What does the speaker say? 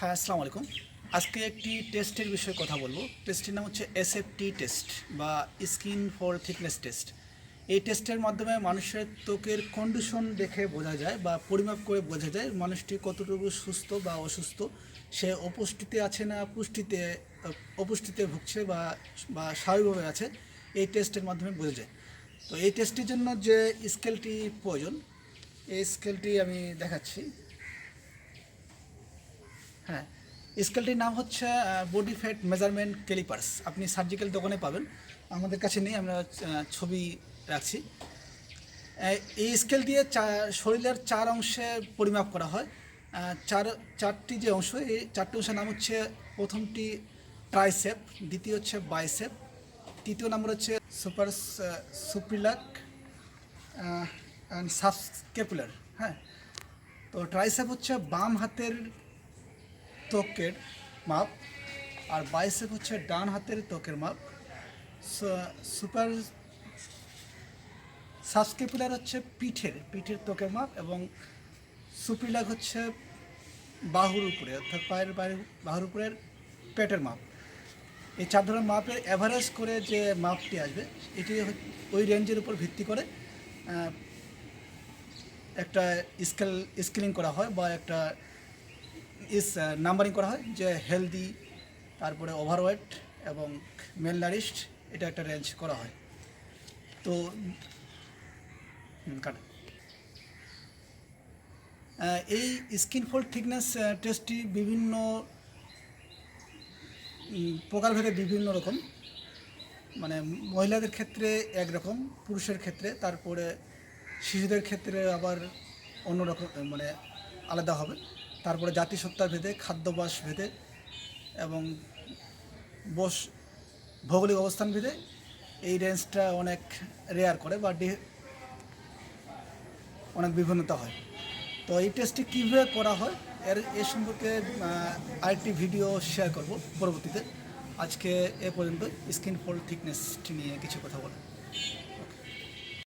হ্যাঁ আসসালামু আলাইকুম। আজকে একটি টেস্টের বিষয়ে কথা বলব। টেস্টের নাম হচ্ছে এসএফটি টেস্ট বা স্কিন ফর থিকনেস টেস্ট এই টেস্টের মাধ্যমে মানুষের ত্বকের কন্ডিশন দেখে বোঝা যায় বা পরিমাপ করে বোঝা যায় মানুষটি কতটুকু সুস্থ বা অসুস্থ, সে অপুষ্টিতে আছে না পুষ্টিতে, অপুষ্টিতে ভুগছে বা বা স্বাভাবিকভাবে আছে, এই টেস্টের মাধ্যমে বোঝা যায়। তো এই টেস্টের জন্য যে স্কেলটি প্রয়োজন, এই স্কেলটি আমি দেখাচ্ছি। হ্যাঁ। স্কেলটির নাম হচ্ছে বডি ফ্যাট মেজারমেন্ট ক্যালিপার্স আপনি সার্জিক্যাল দোকানে পাবেন। আমাদের কাছে নেই, আমরা ছবি রাখছি। এই স্কেল দিয়ে শরীরের চার অংশে পরিমাপ করা হয়। চার, চারটি যে অংশ, এই চারটি অংশের নাম হচ্ছে, প্রথমটি ট্রাইসেপ দ্বিতীয় হচ্ছে বাইসেপ তৃতীয় নম্বর হচ্ছে সুপার সুপ্রিলাক অ্যান্ড সাবস্কেপুলার হ্যাঁ। তো ট্রাইসেপ হচ্ছে বাম হাতের ত্বকের মাপ, আর বাইসেপ হচ্ছে ডান হাতের ত্বকের মাপ। সুপার সাবস্কেপুলার হচ্ছে পিঠের পিঠের ত্বকের মাপ এবং সুপিলাক হচ্ছে বাহুর উপরে, অর্থাৎ পায়ের বাইরে বাহুর উপরের পেটের মাপ। এই চার ধরনের মাপের অ্যাভারেজ করে যে মাপটি আসবে, এটি ওই রেঞ্জের উপর ভিত্তি করে একটা স্কেল স্কেলিং করা হয় বা একটা ইস নাম্বারিং করা হয় যে হেলদি তারপরে ওভারওয়েট এবং মেল নারিশড এটা একটা রেঞ্জ করা হয়। তো এই স্কিন ফোল্ড থিকনেস টেস্টটি বিভিন্ন প্রকারভেদে বিভিন্ন রকম। মানে মহিলাদের ক্ষেত্রে একরকম, পুরুষের ক্ষেত্রে, তারপরে শিশুদের ক্ষেত্রে আবার অন্যরকম মানে আলাদা হবে। তারপরে জাতিসত্তার ভেদে, খাদ্যাভ্যাস ভেদে এবং বস, ভৌগোলিক অবস্থান ভেদে এই রেঞ্জটা অনেক রেয়ার করে বা অনেক বিভিন্নতা হয়। তো এই টেস্টটি কীভাবে করা হয় এর, এ সম্পর্কে আরেকটি ভিডিও শেয়ার করব পরবর্তীতে। আজকে এ পর্যন্ত স্কিন ফোল্ড থিকনেসটি নিয়ে কিছু কথা বলা